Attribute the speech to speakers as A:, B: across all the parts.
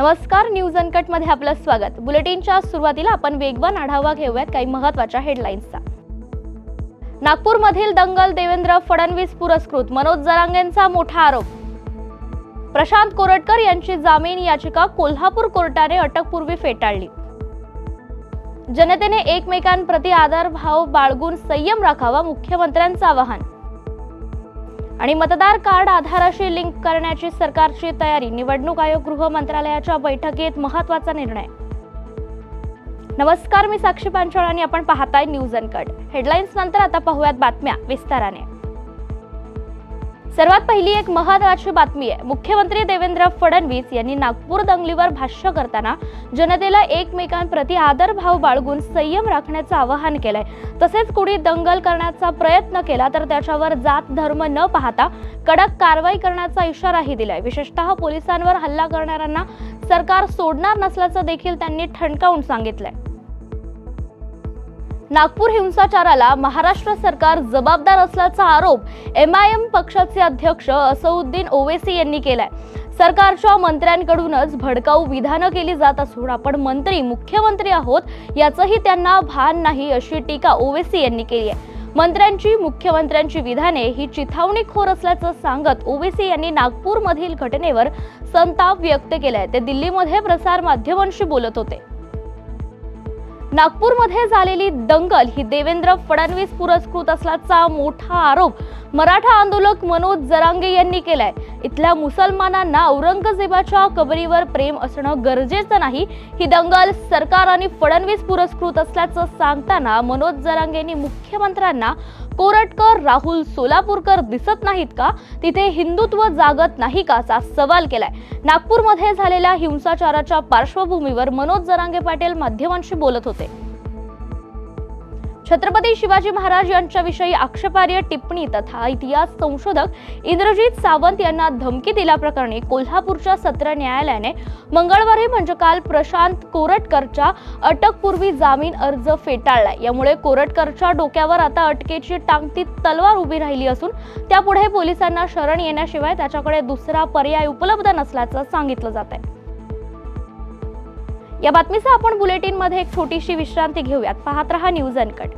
A: नमस्कार न्यूज अनकटमध्ये आपलं स्वागत. बुलेटिनच्या सुरुवातीला आपण वेगवान आढावा घेऊयात काही महत्त्वाच्या हेडलाईन्सचा. नागपूरमधील दंगल देवेंद्र फडणवीस पुरस्कृत मनोज जरांगेंचा मोठा आरोप. प्रशांत कोरटकर यांची जामीन याचिका कोल्हापूर कोर्टाने अटकपूर्वी फेटाळली. जनतेने एकमेकांप्रती आदर भाव बाळगून संयम राखावा मुख्यमंत्र्यांचं आवाहन. आणि मतदार कार्ड आधाराशी लिंक करण्याची सरकारची तयारी. निवडणूक आयोग गृह मंत्रालयाच्या बैठकीत महत्त्वाचा निर्णय. नमस्कार मी साक्षी पांचोळ आणि आपण पाहताय न्यूज अनकट. हेडलाईन्स नंतर आता पाहूयात बातम्या विस्ताराने. सर्वात पहिली एक महत्वाची बातमी आहे. मुख्यमंत्री देवेंद्र फडणवीस यांनी नागपूर दंगलीवर भाष्य करताना जनतेला एकमेकांप्रती आदरभाव बाळगून संयम राखण्याचं आवाहन केलंय. तसेच कुणी दंगल करण्याचा प्रयत्न केला तर त्याच्यावर जात धर्म न पाहता कडक कारवाई करण्याचा इशाराही दिलाय. विशेषतः पोलिसांवर हल्ला करणाऱ्यांना सरकार सोडणार नसल्याचं देखील त्यांनी ठणकावून सांगितलंय. नागपूर हिंसाचाराला महाराष्ट्र सरकार जबाबदार असल्याचा आरोप एम आय एम पक्षाचे अध्यक्ष असउद्दीन ओवेसी यांनी केलाय. सरकारच्या मंत्र्यांकडूनच भडकाऊ विधानं केली जात असून आपण मंत्री मुख्यमंत्री आहोत याचंही त्यांना भान नाही अशी टीका ओवेसी यांनी केली आहे. मंत्र्यांची मुख्यमंत्र्यांची विधाने ही चिथावणीखोर असल्याचं सांगत ओवेसी यांनी नागपूरमधील घटनेवर संताप व्यक्त केलाय. ते दिल्लीमध्ये प्रसार माध्यमांशी बोलत होते. नागपूरमध्ये झालेली दंगल ही देवेंद्र फडणवीस पुरस्कृत असल्याचा मोठा आरोप मराठा आंदोलक मनोज जरांगे यांनी केलाय. इथल्या मुसलमानांना औरंगजेबाच्या कबरीवर प्रेम असणं गरजेचं नाही. ही दंगल सरकार आणि फडणवीस पुरस्कृत असल्याचं सांगताना मनोज जरांगेंनी मुख्यमंत्र्यांना कोरटकर राहुल सोलापूरकर दिसत नाहीत का? तिथे हिंदुत्व जागत नाही का असा सवाल केलाय. नागपूरमध्ये झालेल्या हिंसाचाराच्या पार्श्वभूमीवर मनोज जरांगे पाटील माध्यमांशी बोलत होते. छत्रपती शिवाजी महाराज यांच्याविषयी आक्षेपार्ह टिप्पणी तथा इतिहास संशोधक इंद्रजित सावंत यांना धमकी दिल्याप्रकरणी कोल्हापूरच्या सत्र न्यायालयाने मंगळवारी म्हणजे काल प्रशांत कोरटकरच्या अटकपूर्वी जामीन अर्ज फेटाळला यामुळे कोरटकरच्या डोक्यावर आता अटकेची टांगती तलवार उभी राहिली असून त्यापुढे पोलिसांना शरण येण्याशिवाय त्याच्याकडे दुसरा पर्याय उपलब्ध नसल्याचं सांगितलं जात आहे या बातमीचा आपण बुलेटिनमध्ये एक छोटीशी विश्रांती घेऊयात. पाहत रहा न्यूज अनकट.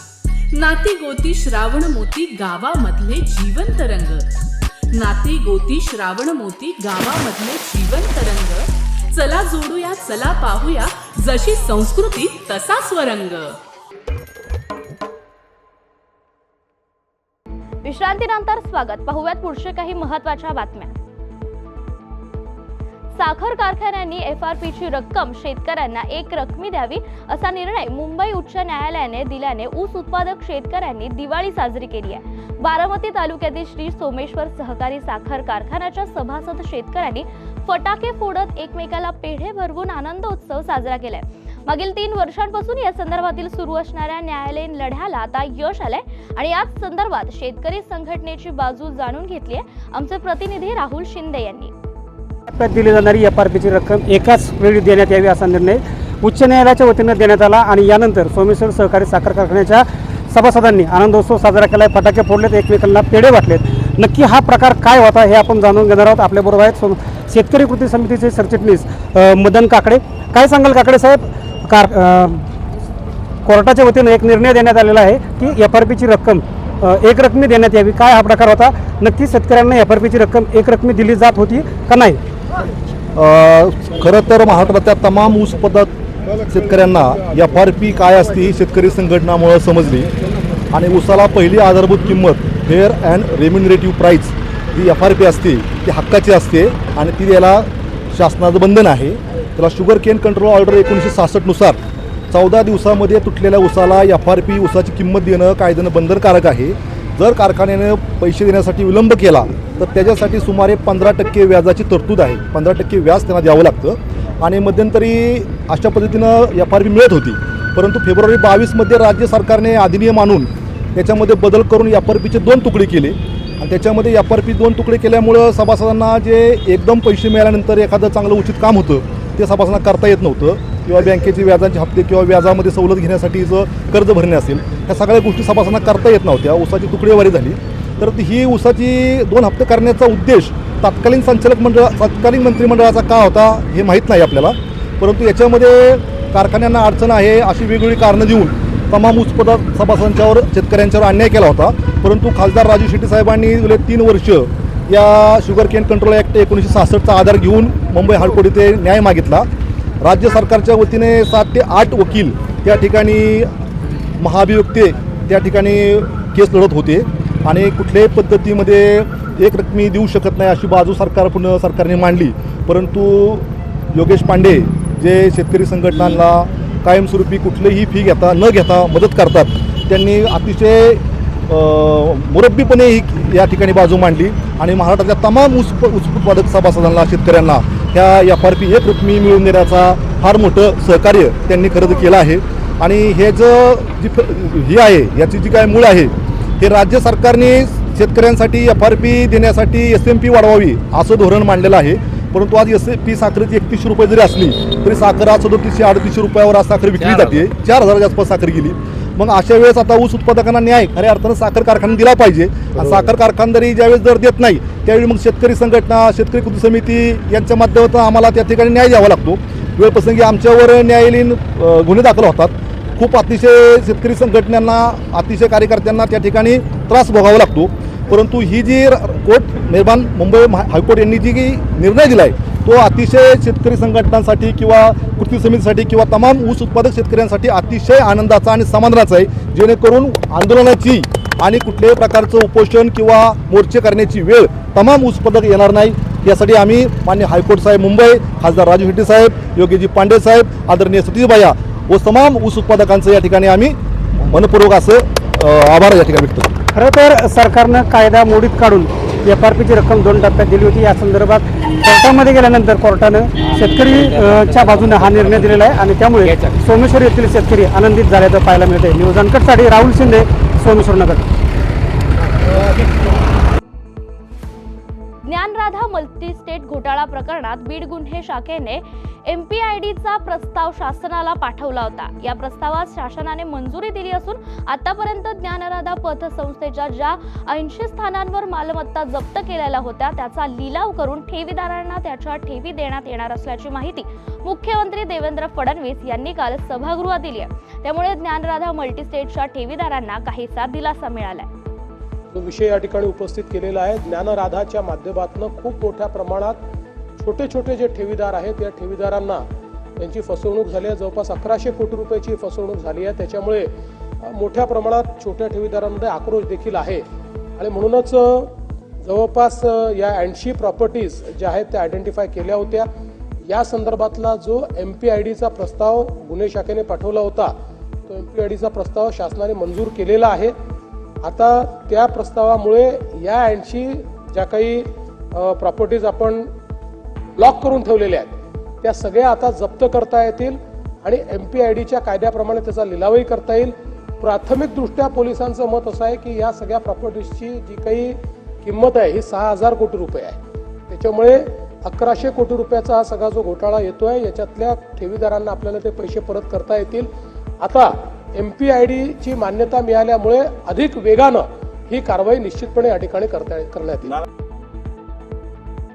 B: नाती गोती श्रावण मोती गावामधले जीवन तरंग नाती गोती श्रावण मोती गावामधले जीवन तरंग चला जोडूया चला पाहूया जशी संस्कृती तसा स्वरंग.
A: विश्रांतीनंतर स्वागत. पाहूयात पुढचे काही महत्त्वाच्या बातम्या. साखर कारखान्यांनी एफ आर पीची रक्कम शेतकऱ्यांना एक रकमी द्यावी असा निर्णय मुंबई उच्च न्यायालयाने दिल्याने ऊस उत्पादक शेतकऱ्यांनी दिवाळी साजरी केली आहे. बारामती तालुक्यातील श्री सोमेश्वर सहकारी साखर कारखान्याच्या सभासद शेतकऱ्यांनी फटाके फोडत एकमेकाला पेढे भरवून आनंदोत्सव साजरा केलाय. मागील तीन वर्षांपासून या संदर्भातील सुरू असणाऱ्या न्यायालयीन लढ्याला आता यश आलंय आणि याच संदर्भात शेतकरी संघटनेची बाजू जाणून घेतली आहे आमचे प्रतिनिधी राहुल शिंदे यांनी.
C: टप्प्यात दिली जाणारी एफ आर पीची रक्कम एकाच वेळी देण्यात यावी असा निर्णय उच्च न्यायालयाच्या वतीनं देण्यात आला आणि यानंतर सोमेश्वर सहकारी साखर कारखान्याच्या सभासदांनी आनंदोत्सव साजरा केला आहे फटाके फोडलेत एकमेकांना पेढे वाटलेत. नक्की हा प्रकार काय होता हे आपण जाणून घेणार आहोत. आपल्याबरोबर आहेत शेतकरी कृती समितीचे सरचिटणीस मदन काकडे. काय सांगाल काकडे साहेब? कार कोर्टाच्या वतीनं एक निर्णय देण्यात आलेला आहे की एफ आर पीची रक्कम एक रकमी देण्यात यावी. काय हा प्रकार होता? नक्की शेतकऱ्यांना एफ आर पीची रक्कम एक रकमी दिली जात होती का नाही?
D: खरं तर महाराष्ट्रातल्या तमाम ऊस पद्धत शेतकऱ्यांना एफ आर पी काय असते ही शेतकरी संघटनामुळं समजली. आणि ऊसाला पहिली आधारभूत किंमत फेअर अँड रेम्युनरेटिव्ह प्राईस जी एफ आर पी असते ती हक्काची असते आणि ती द्यायला शासनाचं बंधन आहे. त्याला शुगर केन कंट्रोल ऑर्डर एकोणीसशे सहासष्टनुसार चौदा दिवसामध्ये तुटलेल्या ऊसाला एफ आर पी ऊसाची किंमत देणं कायद्यानं बंधनकारक आहे. जर कारखान्यानं पैसे देण्यासाठी विलंब केला तर त्याच्यासाठी सुमारे पंधरा टक्के व्याजाची तरतूद आहे. पंधरा टक्के व्याज त्यांना द्यावं लागतं. आणि मध्यंतरी अशा पद्धतीनं एफ आर पी मिळत होती. परंतु फेब्रुवारी बावीसमध्ये राज्य सरकारने अधिनियम आणून त्याच्यामध्ये बदल करून एफ आर पीचे दोन तुकडे केले. आणि त्याच्यामध्ये एफ आर पी दोन तुकडे केल्यामुळं सभासदांना जे एकदम पैसे मिळाल्यानंतर एखादं चांगलं उचित काम होतं ते सभासदांना करता येत नव्हतं. किंवा बँकेचे व्याजाचे हप्ते किंवा व्याजामध्ये सवलत घेण्यासाठीचं कर्ज भरणे असेल ह्या सगळ्या गोष्टी सभासदांना करता येत नव्हत्या. ऊसाची तुकडेवारी झाली. तर ती- ही ऊसाची दोन हप्ते करण्याचा उद्देश तत्कालीन संचालक मंडळ तत्कालीन मंत्रिमंडळाचा का होता हे माहीत नाही आपल्याला. परंतु याच्यामध्ये कारखान्यांना अडचण आहे अशी वेगवेगळी कारणं देऊन तमाम उत्पादक सभासदांच्यावर शेतकऱ्यांच्यावर अन्याय केला होता. परंतु खासदार राजू शेट्टी साहेबांनी गेले तीन वर्ष या शुगर केन कंट्रोल ॲक्ट एकोणीसशे सहासष्टचा आधार घेऊन मुंबई हायकोर्ट इथे न्याय मागितला. राज्य सरकारच्या वतीने सात ते आठ वकील त्या ठिकाणी महाभियुक्ते त्या ठिकाणी केस लढत होते आणि कुठल्याही पद्धतीमध्ये एक रकमी देऊ शकत नाही अशी बाजू सरकार पुन्हा सरकारने मांडली. परंतु योगेश पांडे जे शेतकरी संघटनांना कायमस्वरूपी कुठलीही फी घेता न घेता मदत करतात त्यांनी अतिशय मुरब्बीपणे ही या ठिकाणी बाजू मांडली. आणि महाराष्ट्रातल्या तमाम ऊस ऊस उत्पादक सभासदांना शेतकऱ्यांना ह्या एफ आर पी एक रकमी मिळवून देण्याचा फार मोठं सहकार्य त्यांनी खरं केलं आहे. आणि हे जो जी फ- ही आहे याची जी काय मूळ आहे हे राज्य सरकारने शेतकऱ्यांसाठी एफ आर पी देण्यासाठी एस एम पी वाढवावी असं धोरण मांडलेलं आहे. परंतु आज एस पी साखरेची एकतीसशे रुपये जरी असली तरी साखर आज सदोतीसशे अडतीसशे रुपयावर आज साखर विकली जाते चार हजाराच्या आसपास साखर गेली. मग अशा वेळेस आता ऊस उत्पादकांना न्याय खऱ्या अर्थानं साखर कारखाना दिला पाहिजे. आणि साखर कारखानदारी ज्यावेळेस दर देत नाही त्यावेळी मग शेतकरी संघटना शेतकरी कृती समिती यांच्या माध्यमातून आम्हाला त्या ठिकाणी न्याय द्यावा लागतो. वेळप्रसंगी आमच्यावर न्यायालयीन गुन्हे दाखल होतात. खूप अतिशय शेतकरी संघटनांना अतिशय कार्यकर्त्यांना त्या ठिकाणी त्रास भोगावा लागतो. परंतु ही जी कोर्ट निर्माण मुंबई हायकोर्ट यांनी जी निर्णय दिला आहे तो अतिशय शेतकरी संघटनांसाठी किंवा कृती समितीसाठी किंवा तमाम ऊस उत्पादक शेतकऱ्यांसाठी अतिशय आनंदाचा आणि समाधानाचा आहे. जेणेकरून आंदोलनाची आणि कुठल्याही प्रकारचं उपोषण किंवा मोर्चे करण्याची वेळ तमाम ऊस उत्पादक येणार नाही. यासाठी आम्ही मान्य हायकोर्ट साहेब मुंबई खासदार राजू शेट्टी साहेब योगीजी पांडे साहेब आदरणीय सतीशबाया व तमाम ऊस उत्पादकांचं या ठिकाणी आम्ही मनपूर्वक असं आभार या ठिकाणी व्यक्त करतो.
C: खरं तर सरकारनं कायदा मोडीत काढून एफ आर पीची रक्कम दोन टप्प्यात दिली होती. या संदर्भात कोर्टामध्ये गेल्यानंतर कोर्टानं शेतकरी अ, च्या बाजूने हा निर्णय दिलेला आहे आणि त्यामुळे सोमेश्वर येथील शेतकरी आनंदित झाल्याचं पाहायला मिळते न्यूज अनकटसाठी राहुल शिंदे सोमेश्वर
A: राधा मल्टी स्टेट घोटाळा प्रकरणात बीड गुन्हे शाखेने एम पी आय डीचा प्रस्ताव शासनाला पाठवला होता. या प्रस्तावात शासनाने मंजुरी दिली असून आतापर्यंत ज्ञानराधा पतसंस्थेच्या ज्या ऐंशी स्थानांवर मालमत्ता जप्त केलेल्या होत्या त्याचा लिलाव करून ठेवीदारांना त्याच्या ठेवी देण्यात येणार असल्याची माहिती मुख्यमंत्री देवेंद्र फडणवीस यांनी काल सभागृहात दिली आहे. त्यामुळे ज्ञानराधा मल्टीस्टेटच्या ठेवीदारांना काहीसा दिलासा मिळालाय.
E: जो विषय या ठिकाणी उपस्थित केलेला आहे. ज्ञानराधाच्या माध्यमातून खूप मोठ्या प्रमाणात छोटे छोटे जे ठेवीदार आहेत या ठेवीदारांना त्यांची फसवणूक झाली आहे. जवळपास अकराशे कोटी रुपयाची फसवणूक झाली आहे. त्याच्यामुळे मोठ्या प्रमाणात छोट्या ठेवीदारांमध्ये आक्रोश देखील आहे. आणि म्हणूनच जवळपास या ऐंशी प्रॉपर्टीज ज्या आहेत त्या आयडेंटिफाय केल्या होत्या. या संदर्भातला जो एम पी आय डीचा प्रस्ताव गुन्हे शाखेने पाठवला होता तो एम पी आय डीचा प्रस्ताव शासनाने मंजूर केलेला आहे. आता त्या प्रस्तावामुळे या ऐंशी ज्या काही प्रॉपर्टीज आपण लॉक करून ठेवलेल्या आहेत त्या सगळ्या आता जप्त करता येतील आणि एम पी आय डीच्या कायद्याप्रमाणे त्याचा लिलावही करता येईल. प्राथमिकदृष्ट्या पोलिसांचं मत असं आहे की या सगळ्या प्रॉपर्टीजची जी काही किंमत आहे ही सहा हजार कोटी रुपये आहे. त्याच्यामुळे अकराशे कोटी रुपयाचा हा सगळा जो घोटाळा येतोय याच्यातल्या ठेवीदारांना आपल्याला ते पैसे परत करता येतील. आता एम पी आय डीची मान्यता मिळाल्यामुळे अधिक वेगानं ही कारवाई निश्चितपणे या ठिकाणी करता करण्यात येईल.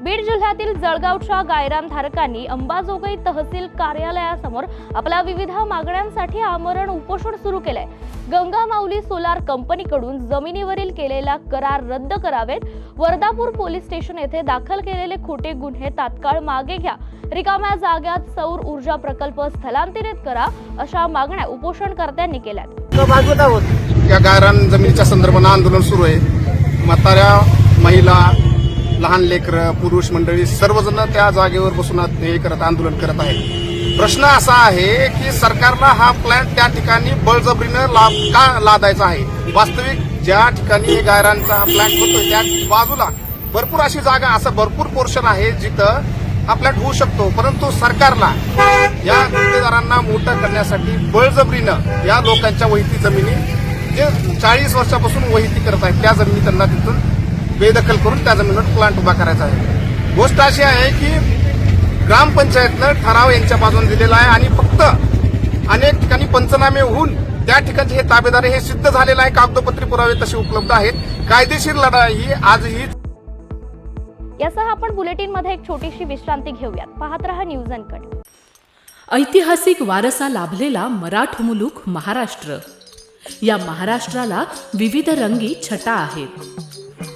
A: बीड जिल्ह्यातील जळगावच्या गायरान धारकांनी अंबाजोगाई तहसील कार्यालयासमोर आपल्या विविध मागण्यांसाठी आमरण उपोषण सुरू केलंय. गंगा माऊली सोलार कंपनीकडून जमिनीवरील केलेला करार रद्द करावेत. वर्धापूर पोलीस स्टेशन येथे दाखल केलेले खोटे गुन्हे तात्काळ मागे घ्या. रिकाम्या जाग्यात सौर ऊर्जा प्रकल्प स्थलांतरित करा अशा मागण्या उपोषणकर्त्यांनी केल्यात.
F: या गायरान जमिनीच्या संदर्भानं आंदोलन सुरू आहे. म्हाताऱ्या महिला लहान लेकरं पुरुष मंडळी सर्वजण त्या जागेवर बसून हे करत आंदोलन करत आहेत. प्रश्न असा आहे की सरकारला हा प्लॅन त्या ठिकाणी बळजबरीनं लाभ का लादायचा आहे? वास्तविक ज्या ठिकाणी हे गायरांचा हा प्लॅन होतोय त्या बाजूला भरपूर अशी जागा असं भरपूर पोर्शन आहे जिथं हा प्लॅट होऊ शकतो. परंतु सरकारला या गुत्तेदारांना मोठं करण्यासाठी बळजबरीनं या लोकांच्या वहिती जमिनी जे चाळीस वर्षापासून वहिती करत आहेत त्या जमिनी त्यांना तिथून बेदखल करून त्या जमिनीवर प्लांट उभा करायचा आहे. गोष्ट अशी आहे की ग्रामपंचायतनं ठराव यांच्या बाजूने दिलेला आहे आणि फक्त अनेक ठिकाणी पंचनामे होऊन त्या ठिकाणचे हे ताबेदारी हे सिद्ध झालेलं आहे कागदोपत्री पुरावे तसे उपलब्ध आहेत. कायदेशीर लढाई ही आजही
A: यासह आपण बुलेटिनमध्ये एक छोटीशी विश्रांती घेऊयात. पाहत रहा न्यूज अनकट
B: ऐतिहासिक वारसा लाभलेला मराठ मुलूक महाराष्ट्र. या महाराष्ट्राला विविध रंगी छटा आहेत.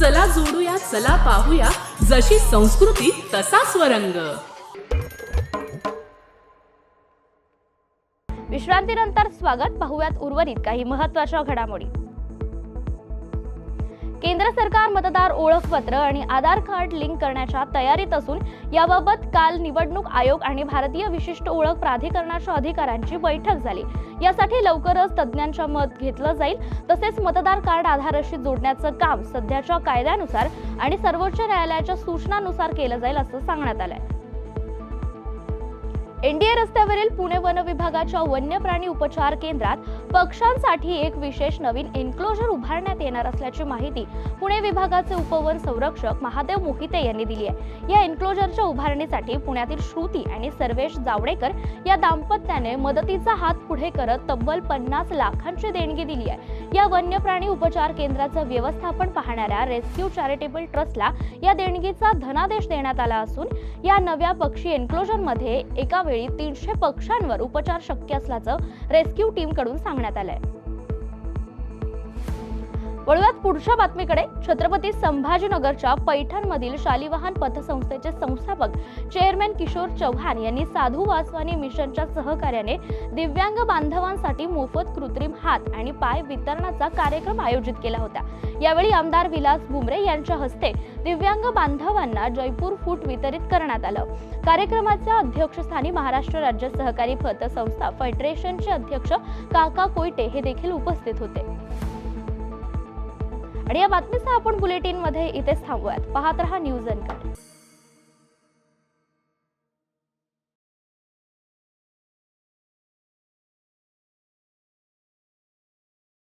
B: चला जोडूया चला पाहूया. जशी संस्कृती तसा स्वरंग.
A: विश्रांतीनंतर स्वागत पाहूयात उर्वरित काही महत्त्वाच्या घडामोडी. केंद्र सरकार मतदार ओळखपत्र आणि आधार कार्ड लिंक करण्याच्या तयारीत असून याबाबत काल निवडणूक आयोग आणि भारतीय विशिष्ट ओळख प्राधिकरणाच्या अधिकाऱ्यांची बैठक झाली. यासाठी लवकरच तज्ज्ञांच्या मत घेतलं जाईल. तसेच मतदार कार्ड आधाराशी जोडण्याचं काम सध्याच्या कायद्यानुसार आणि सर्वोच्च न्यायालयाच्या सूचनानुसार केलं जाईल असं सांगण्यात आलंय. एनडीए रस्त्यावरील पुणे वन विभागाच्या वन्य प्राणी उपचार केंद्रात पक्ष्यांसाठी एक विशेष नवीन एन्क्लोजर उभारण्यात येणार असल्याची माहिती पुणे विभागाचे उपवन संरक्षक महादेव मोहिते यांनी दिली आहे. या एन्क्लोजरच्या उभारणीसाठी पुण्यातील श्रुती आणि सर्वेश जावडेकर या दाम्पत्याने मदतीचा हात पुढे करत तब्बल पन्नास लाखांची देणगी दिली आहे. या वन्य प्राणी उपचार केंद्राचं व्यवस्थापन पाहणाऱ्या रेस्क्यू चॅरिटेबल ट्रस्टला या देणगीचा धनादेश देण्यात आला असून या नव्या पक्षी एन्क्लोजरमध्ये एका वेळी तीनशे पक्ष्यांवर उपचार शक्य असल्याचं रेस्क्यू टीमकडून सांगण्यात सांगण्यात आलंय. वळूयात पुढच्या बातमीकडे. छत्रपती संभाजीनगरच्या पैठणमधील शालिवाहन पथसंस्थेचे संस्थापक चेअरमॅन किशोर चव्हाण यांनी साधू वासवानी मिशनच्या सहकार्याने दिव्यांग बांधवांसाठी मोफत कृत्रिम हात आणि पाय वितरणाचा कार्यक्रम आयोजित केला होता. यावेळी आमदार विलास बुमरे यांच्या हस्ते दिव्यांग बांधवांना जयपूर फूट वितरित करण्यात आलं. कार्यक्रमाच्या अध्यक्षस्थानी महाराष्ट्र राज्य सहकारी पतसंस्था फेडरेशनचे अध्यक्ष काका कोयटे हे देखील उपस्थित होते. आणि या बातमीसह आपण बुलेटिनमध्ये इथेच थांबूयात. पाहत रहा न्यूज अनकट.